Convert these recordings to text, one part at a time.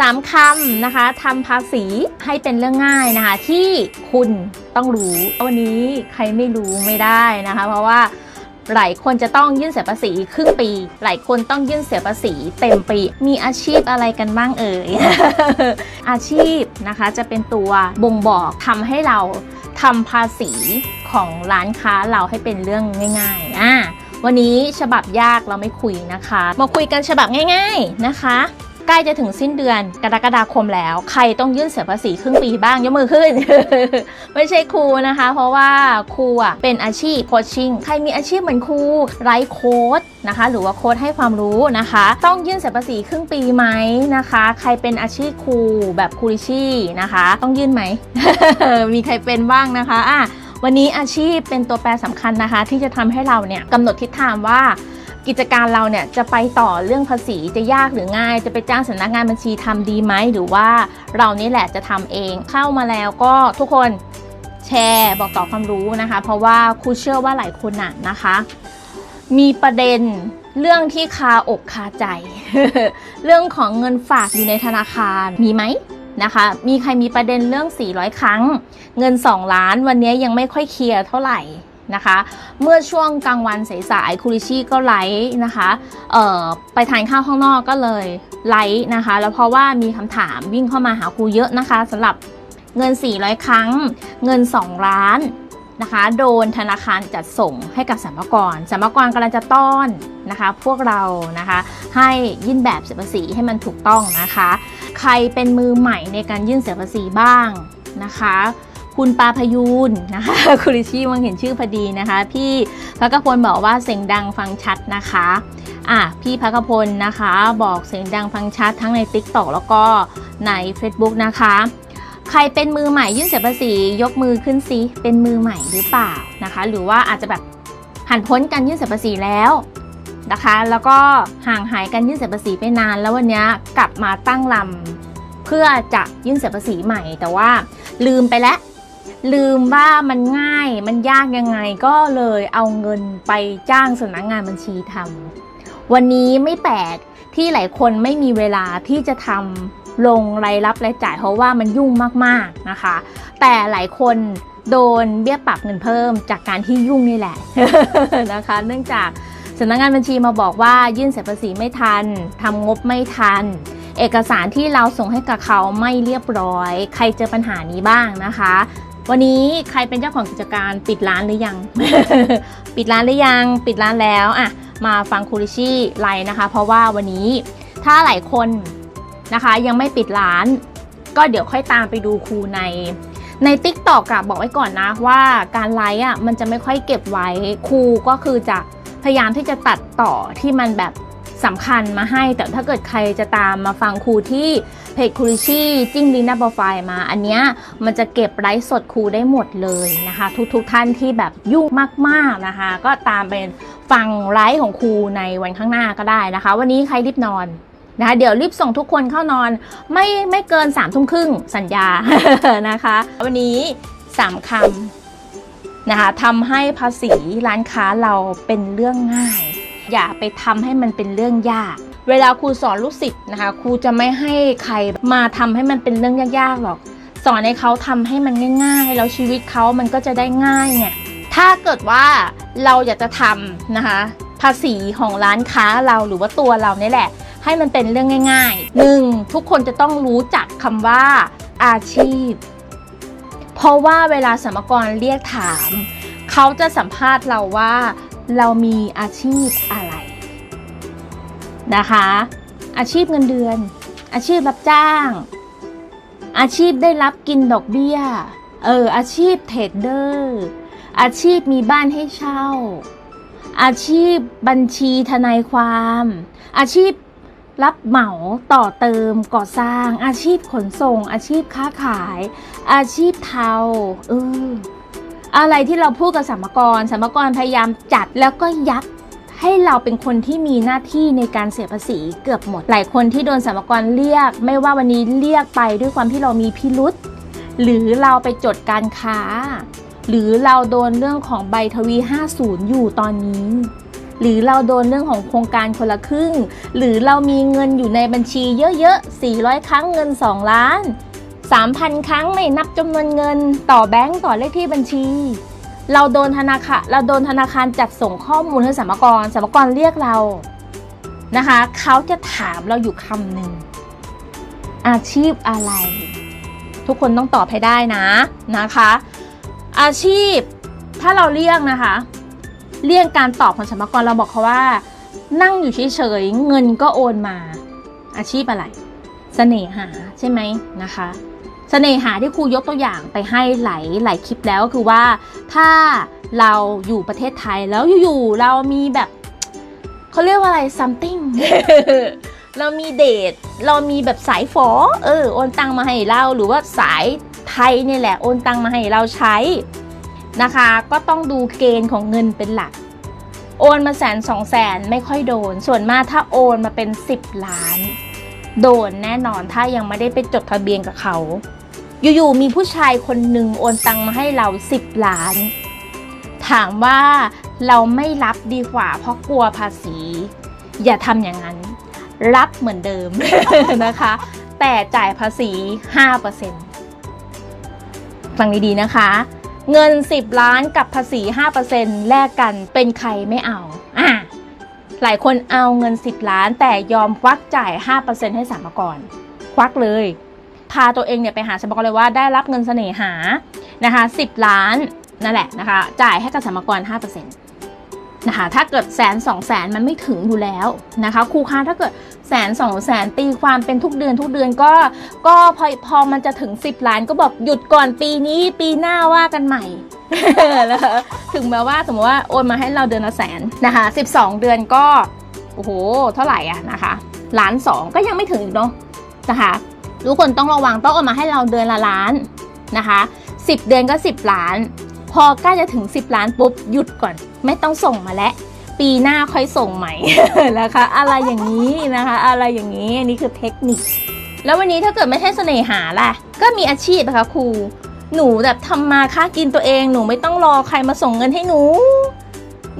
สามคำนะคะทำภาษีให้เป็นเรื่องง่ายนะคะ ที่คุณต้องรู้วันนี้ใครไม่รู้ไม่ได้นะคะ เพราะว่าหลายคนจะต้องยื่นเสียภาษีครึ่งปี หลายคนต้องยื่นเสียภาษีเต็มปี มีอาชีพอะไรกันบ้างเอ่ย อาชีพนะคะจะเป็นตัวบ่งบอกทำให้เราทำภาษีของร้านค้าเราให้เป็นเรื่องง่ายๆอะวันนี้ฉบับยากเราไม่คุยนะคะ มาคุยกันฉบับง่าย ๆนะคะ ใกล้จะถึงสิ้นเดือนกรกฎาคมแล้ว ใครต้องยื่นเสียภาษีครึ่งปีบ้างยกมือขึ้น ไม่ใช่ครูนะคะ เพราะว่าครูอะเป็นอาชีพโคชชิ่งใครมีอาชีพเหมือนครูไร้โค้ดนะคะ หรือว่าโค้ดให้ความรู้นะคะ ต้องยื่นเสียภาษีครึ่งปีไหมนะคะ ใครเป็นอาชีพครูแบบครูริชี่นะคะ ต้องยื่นไหมมีใครเป็นบ้างนะคะอะวันนี้อาชีพเป็นตัวแปรสำคัญนะคะ ที่จะทำให้เราเนี่ยกำหนดทิศทางว่า กิจการเราเนี่ยจะไปต่อเรื่องภาษีจะยากหรือง่าย จะไปจ้างสำนักงานบัญชีทำดีไหมหรือว่าเรานี่แหละจะทำเองเข้ามาแล้วก็ทุกคนแชร์บอกต่อความรู้นะคะ เพราะว่าครูเชื่อว่าหลายคนน่ะนะคะ มีประเด็นเรื่องที่คาอกคาใจ เรื่องของเงินฝากอยู่ในธนาคารมีไหมนะคะ มีใครมีประเด็นเรื่อง 400 ครั้ง เงิน 2 ล้านวันนี้ยังไม่ค่อยเคลียร์เท่าไหร่ นะคะ เมื่อช่วงกลางวันสายๆคูริชี่ก็ไลฟ์นะคะไปทานข้าวข้างนอกก็เลยไลฟ์นะคะ แล้วเพราะว่ามีคำถามวิ่งเข้ามาหาครูเยอะนะคะสำหรับเงิน 400 ครั้ง เงิน 2 ล้านนะคะ โดนธนาคารจัดส่งให้กับสรรกรสรรกรกำลังจะต้อนนะคะ พวกเรานะคะ ให้ยื่นแบบเสียภาษีให้มันถูกต้องนะคะ ใครเป็นมือใหม่ในการยื่นเสียภาษีบ้างนะคะ คุณปาพยูนนะคะคุณลิชี่มองเห็นชื่อพอดีนะคะ พี่พักพลบอกว่าเสียงดังฟังชัดนะคะอะพี่พักพลนะคะ บอกเสียงดังฟังชัดทั้งใน t ิ k t o k แล้วก็ใน Facebook นะคะ ใครเป็นมือใหม่ยื่นเสียภาษียกมือขึ้นซิเป็นมือใหม่หรือเปล่านะคะ หรือว่าอาจจะแบบหันพ้นการยื่นเสียภาษีแล้วนะคะ แล้วก็ห่างหายการยื่นเสียภาษีไปนาน แล้ววันนี้กลับมาตั้งลำเพื่อจะยื่นเสียภาษีใหม่ แต่ว่าลืมไปแล้ว ลืมว่ามันง่ายมันยากยังไงก็เลยเอาเงินไปจ้างสำนักงานบัญชีทำวันนี้ไม่แปลกที่หลายคนไม่มีเวลาที่จะทำลงรายรับรายจ่ายเพราะว่ามันยุ่งมากๆนะคะ แต่หลายคนโดนเบี้ยปรับเงินเพิ่มจากการที่ยุ่งนี่แหละนะคะ เนื่องจากสำนักงานบัญชีมาบอกว่ายื่นเสียภาษีไม่ทันทำงบไม่ทัน เอกสารที่เราส่งให้กับเขาไม่เรียบร้อย ใครเจอปัญหานี้บ้างนะคะ วันนี้ใครเป็นเจ้าของกิจการปิดร้านหรือยัง ปิดร้านหรือยัง ปิดร้านแล้วอะมาฟังคูริชี่ไลน์นะคะ เพราะว่าวันนี้ถ้าหลายคนนะคะยังไม่ปิดร้าน ก็เดี๋ยวค่อยตามไปดูครูในใน t ิ k t o k อะบอกไว้ก่อนนะว่าการไลฟ์อะมันจะไม่ค่อยเก็บไว้ครูก็คือจะพยายามที่จะตัดต่อที่มันแบบ สำคัญมาให้ แต่ถ้าเกิดใครจะตามมาฟังครูที่เพจคริชี่จิ้งลิน้าโปรไฟล์มา อันเนี้ยมันจะเก็บไลฟ์สดครูได้หมดเลยนะคะ ทุกๆทท่านที่แบบยุ่งมากๆนะคะ ก็ตามไปฟังไลฟ์ของครูในวันข้างหน้าก็ได้นะคะ วันนี้ใครรีบนอนนะคะเดี๋ยวรีบส่งทุกคนเข้านอนไม่ไม่เกิน3ามทุ่มครึ่งสัญญานะคะ วันนี้3คำนะคะทำให้ภาษีร้านค้าเราเป็นเรื่องง่าย อย่าไปทำให้มันเป็นเรื่องยาก เวลาครูสอนลูกศิษย์นะคะ ครูจะไม่ให้ใครมาทำให้มันเป็นเรื่องยากๆหรอก สอนให้เขาทำให้มันง่าย ๆ แล้วชีวิตเขามันก็จะได้ง่ายไงถ้าเกิดว่าเราอยากจะทำนะคะ ภาษีของร้านค้าเราหรือว่าตัวเราเนี่ยแหละ ให้มันเป็นเรื่องง่ายๆหนึ่งทุกคนจะต้องรู้จักคำว่าอาชีพ เพราะว่าเวลาสมกรเรียกถาม เขาจะสัมภาษณ์เราว่า เรามีอาชีพอะไรนะคะ อาชีพเงินเดือน อาชีพรับจ้าง อาชีพได้รับกินดอกเบี้ย เออ อาชีพเทรดเดอร์ อาชีพมีบ้านให้เช่า อาชีพบัญชีทนายความ อาชีพรับเหมาต่อเติมก่อสร้าง อาชีพขนส่ง อาชีพค้าขาย อาชีพเทาเออ อะไรที่เราพูดกับสมกรสมกรพยายามจัดแล้วก็ยัดให้เราเป็นคนที่มีหน้าที่ในการเสียภาษีเกือบหมด หลายคนที่โดนสมกรเรียก ไม่ว่าวันนี้เรียกไปด้วยความที่เรามีพิรุษหรือเราไปจดการค้า หรือเราโดนเรื่องของใบทวี 50 อยู่ตอนนี้ หรือเราโดนเรื่องของโครงการคนละครึ่ง หรือเรามีเงินอยู่ในบัญชีเยอะๆ 400 ครั้งเงิน 2 ล้าน 3,000 ครั้งไม่นับจำนวนเงิน ต่อแบงก์ต่อเลขที่บัญชี เราโดนธนาคารเราโดนธนาคารจัดส่งข้อมูลให้สมกรสมกรเรียกเรานะคะเขาจะถามเราอยู่คำหนึ่งอาชีพอะไร ทุกคนต้องตอบให้ได้นะนะคะ อาชีพถ้าเราเลี่ยงนะคะ เลี่ยงการตอบของสมกรเราบอกเขาว่า นั่งอยู่เฉยๆเงินก็โอนมา อาชีพอะไรเสน่หาใช่ไหมนะคะ เสน่หาที่ครูยกตัวอย่างไปให้หลายหลายคลิปแล้วก็คือว่าถ้าเราอยู่ประเทศไทยแล้วอยู่ๆเรามีแบบเขาเรียกว่าอะไร something เรามีเดท เรามีแบบสายฝอเออโอนตังมาให้เราหรือว่าสายไทยนี่แหละโอนตังมาให้เราใช้นะคะ ก็ต้องดูเกณฑ์ของเงินเป็นหลัก โอนมาแสนสองแสนไม่ค่อยโดน ส่วนมากถ้าโอนมาเป็น 10 ล้าน โดนแน่นอนถ้ายังไม่ได้ไปจดทะเบียนกับเขา อยู่ๆมีผู้ชายคนหนึ่งโอนตังมาให้เรา 10 ล้าน ถามว่าเราไม่รับดีกว่าเพราะกลัวภาษี อย่าทำอย่างนั้น รับเหมือนเดิมนะคะ แต่จ่ายภาษี 5%ฟังดีๆนะคะ เงิน 10 ล้านกับภาษี 5%แลกกันเป็นใครไม่เอาอะหลายคนเอาเงิน 10 ล้านแต่ยอมควักจ่าย 5%ให้สามกรควักเลย พาตัวเองเนี่ยไปหาสมกรเลยว่าได้รับเงินเสน่หานะคะ10 ล้านนั่นแหละนะคะจ่ายให้กับสมกร5%นะคะถ้าเกิดแสนสองแสนมันไม่ถึงอยู่แล้วนะคะครูคะถ้าเกิดแสนสองแสนตีความเป็นทุกเดือนทุกเดือนก็ก็พอพอมันจะถึง 10 ล้านก็บอกหยุดก่อนปีนี้ปีหน้าว่ากันใหม่นะคะถึงแม้ว่าสมมติว่าโอนมาให้เราเดือนละแสนนะคะ12 เดือนก็โอ้โหเท่าไหร่อะนะคะล้านสองก็ยังไม่ถึงอีกเนาะนะคะ ทุกคนต้องระวังต้องโอนมาให้เราเดือนละล้านนะคะ10 เดือนก็ 10 ล้าน พอใกล้จะถึง 10 ล้านปุ๊บหยุดก่อน ไม่ต้องส่งมาแล้วปีหน้าค่อยส่งใหม่นะคะ อะไรอย่างนี้นะคะ อะไรอย่างนี้อันนี้คือเทคนิค แล้ววันนี้ถ้าเกิดไม่ใช่เสน่หาล่ะ ก็มีอาชีพนะคะครูหนูแบบทำมาค้ากินตัวเองหนูไม่ต้องรอใครมาส่งเงินให้หนู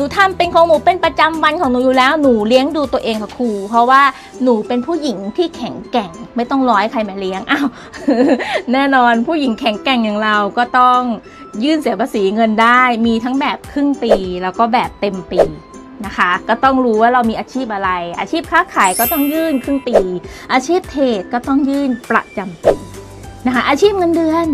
นูทำเป็นของหนูเป็นประจำวันของหนูอยู่แล้ว หนูเลี้ยงดูตัวเองค่ะครู เพราะว่าหนูเป็นผู้หญิงที่แข็งแกร่ง ไม่ต้องร้อให้ใครมาเลี้ยง อ้าว แน่นอนผู้หญิงแข็งแกร่งอย่างเราก็ต้องยื่นเสียภาษีเงินได้ มีทั้งแบบครึ่งปี แล้วก็แบบเต็มปีนะคะ ก็ต้องรู้ว่าเรามีอาชีพอะไร อาชีพค้าขายก็ต้องยื่นครึ่งปี อาชีพเทรดก็ต้องยื่นประจำปีนะคะ อาชีพเงินเดือน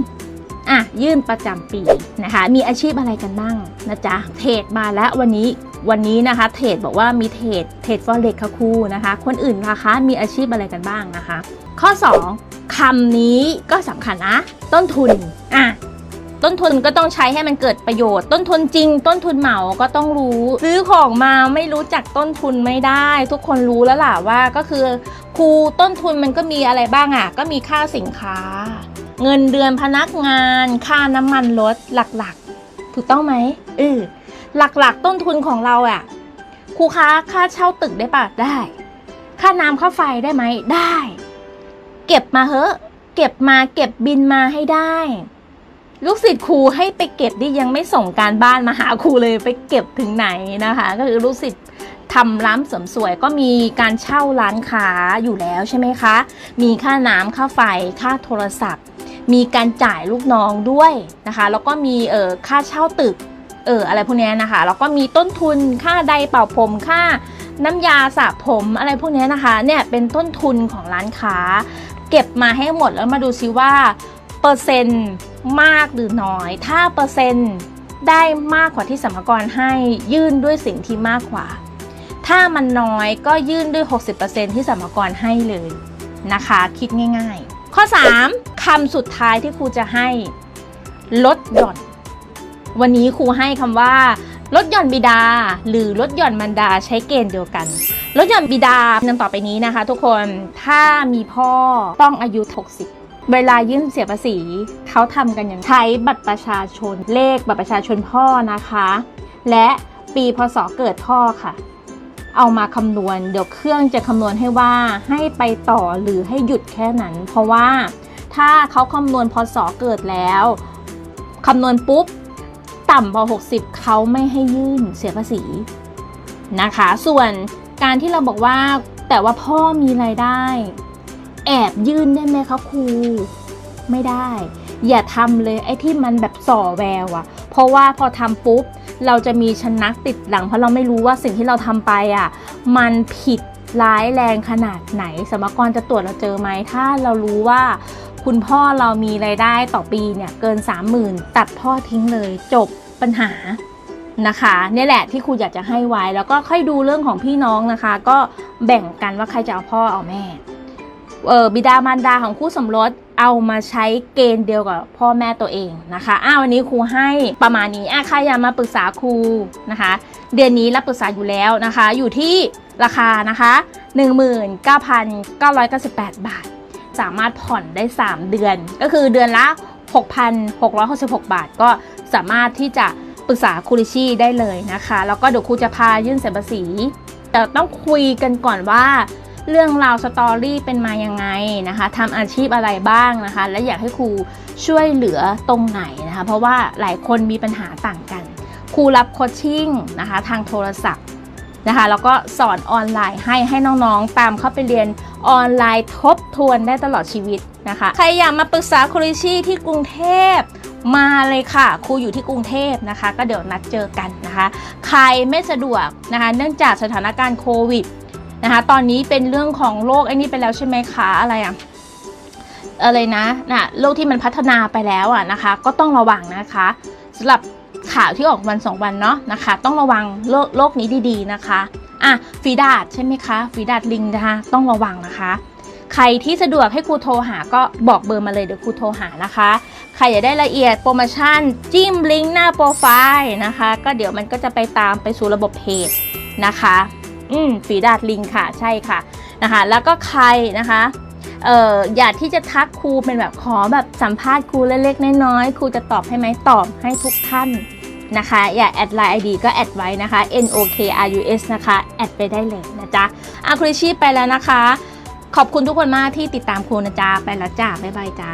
อะยื่นประจำปีนะคะ มีอาชีพอะไรกันบ้างนะจ๊ะเทรดมาแล้ววันนี้วันนี้นะคะ เทรดบอกว่ามีเทรดเทรดฟอเร็กค่ะครูนะคะ คนอื่นนะคะมีอาชีพอะไรกันบ้างนะคะ ข้อ 2คำนี้ก็สำคัญนะต้นทุนอะต้นทุนก็ต้องใช้ให้มันเกิดประโยชน์ ต้นทุนจริง ต้นทุนเหมาก็ต้องรู้ ซื้อของมาไม่รู้จักต้นทุนไม่ได้ ทุกคนรู้แล้วล่ะว่าก็คือครูต้นทุนมันก็มีอะไรบ้างอะ ก็มีค่าสินค้า เงินเดือนพนักงาน ค่าน้ำมันรถหลักๆ ถูกต้องไหมเออหลักๆ ต้นทุนของเราอะครูค้าค่าเช่าตึกได้ปะได้ ค่าน้ำค่าไฟได้ไหมได้ เก็บมาเหอะ เก็บมาเก็บบินมาให้ได้ ลูกศิษย์ครูให้ไปเก็บที่ยังไม่ส่งการบ้านมาหาครูเลยไปเก็บถึงไหนนะคะ ก็คือลูกศิษย์ทำร้านเสริมสวยก็มีการเช่าร้านค้าอยู่แล้วใช่ไหมคะ มีค่าน้ำค่าไฟค่าโทรศัพท์ มีการจ่ายลูกน้องด้วยนะคะ แล้วก็มีเอ่อค่าเช่าตึกเอออะไรพวกนี้นะคะ แล้วก็มีต้นทุนค่าใดเป่าผมค่าน้ำยาสระผมอะไรพวกนี้นะคะเนี่ยเป็นต้นทุนของร้านค้า เก็บมาให้หมดแล้วมาดูซิว่าเปอร์เซ็นต์มากหรือน้อย ถ้าเปอร์เซ็นต์ได้มากกว่าที่สมภากรให้ยื่นด้วยสิ่งที่มากกว่า ถ้ามันน้อยก็ยื่นด้วย 60%ที่สมภากรให้เลยนะคะ คิดง่าย ๆ ข้อ 3 คำสุดท้ายที่ครูจะให้ ลดหย่อน วันนี้ครูให้คำว่า ลดหย่อนบิดา หรือลดหย่อนมันดาใช้เกณฑ์เดียวกัน ลดหย่อนบิดาดังต่อไปนี้นะคะ ทุกคนถ้ามีพ่อต้องอายุ 60เวลายื่นเสียภาษีเขาทำกันอย่างใช้บัตรประชาชนเลขบัตรประชาชนพ่อนะคะ และปีพศเกิดพ่อค่ะ เอามาคำนวณ เดี๋ยวเครื่องจะคำนวณให้ว่าให้ไปต่อหรือให้หยุดแค่นั้น เพราะว่า ถ้าเขาคำนวณพศเกิดแล้วคำนวณปุ๊บ ต่ำกว่า60 เขาไม่ให้ยื่นเสียภาษีนะคะ ส่วนการที่เราบอกว่าแต่ว่าพ่อมีรายได้ แอบยื่นได้ไหมคะครูไม่ได้ อย่าทำเลยไอ้ที่มันแบบส่อแววอะเพราะว่าพอทำปุ๊บ เราจะมีชนักติดหลัง เพราะเราไม่รู้ว่าสิ่งที่เราทำไปอะมันผิดร้ายแรงขนาดไหนสมกรจะตรวจเราเจอไหมถ้าเรารู้ว่า คุณพ่อเรามีรายได้ต่อปีเนี่ยเกิน 30,000 ตัดพ่อทิ้งเลยจบปัญหานะคะนี่แหละที่ครูอยากจะให้ไว้แล้วก็ค่อยดูเรื่องของพี่น้องนะคะ ก็แบ่งกันว่าใครจะเอาพ่อเอาแม่เออบิดามารดาของคู่สมรสเอามาใช้เกณฑ์เดียวกับพ่อแม่ตัวเองนะคะอ้าววันนี้ครูให้ประมาณนี้อะใครอยากมาปรึกษาครูนะคะ เดือนนี้รับปรึกษาอยู่แล้วนะคะ อยู่ที่ราคานะคะ 19,998 บาท สามารถผ่อนได้ 3 เดือน ก็คือเดือนละ 6,666 บาท ก็สามารถที่จะปรึกษาครูริชี่ได้เลยนะคะ แล้วก็เดี๋ยวครูจะพายื่นเสียภาษี แต่ต้องคุยกันก่อนว่า เรื่องราวสตอรี่เป็นมายังไงนะคะทำอาชีพอะไรบ้างนะคะ และอยากให้ครูช่วยเหลือตรงไหนนะคะ เพราะว่าหลายคนมีปัญหาต่างกันครูรับโคชชิ่งนะคะทางโทรศัพท์ นะคะ แล้วก็สอนออนไลน์ให้ให้น้องๆ ตามเข้าไปเรียนออนไลน์ทบทวนได้ตลอดชีวิตนะคะ ใครอยากมาปรึกษาครูริชี่ที่กรุงเทพมาเลยค่ะ ครูอยู่ที่กรุงเทพนะคะ ก็เดี๋ยวนัดเจอกันนะคะ ใครไม่สะดวกนะคะ เนื่องจากสถานการณ์โควิดนะคะ ตอนนี้เป็นเรื่องของโรคไอ้นี่ไปแล้วใช่ไหมคะอะไรอะอะไรนะนะโรคที่มันพัฒนาไปแล้วอะนะคะ ก็ต้องระวังนะคะสำหรับ ข่าวที่ออกวันสองวันเนาะนะคะ ต้องระวังโรคโรคนี้ดีๆนะคะอะฝีดาดใช่ไหมคะฝีดาดลิงนะคะต้องระวังนะคะ ใครที่สะดวกให้ครูโทรหาก็บอกเบอร์มาเลยเดี๋ยวครูโทรหานะคะ ใครอยากได้ละเอียดโปรโมชั่นจิ้มลิงก์หน้าโปรไฟล์นะคะ ก็เดี๋ยวมันก็จะไปตามไปสู่ระบบเพจนะคะ อืมฝีดาดลิงค่ะใช่ค่ะนะคะ แล้วก็ใครนะคะเอ่ออยากที่จะทักครูเป็นแบบขอแบบสัมภาษณ์ครูเล็กๆน้อยๆครูจะตอบให้ไหมตอบให้ทุกท่าน นะคะ อย่าแอดไลน์ไอดีก็แอดไว้นะคะ n o k r u s นะคะ แอดไปได้เลยนะจ๊ะอาคริชีไปแล้วนะคะ ขอบคุณทุกคนมากที่ติดตามครูนะจ๊ะ ไปแล้วจ้า บ๊ายบายจ้า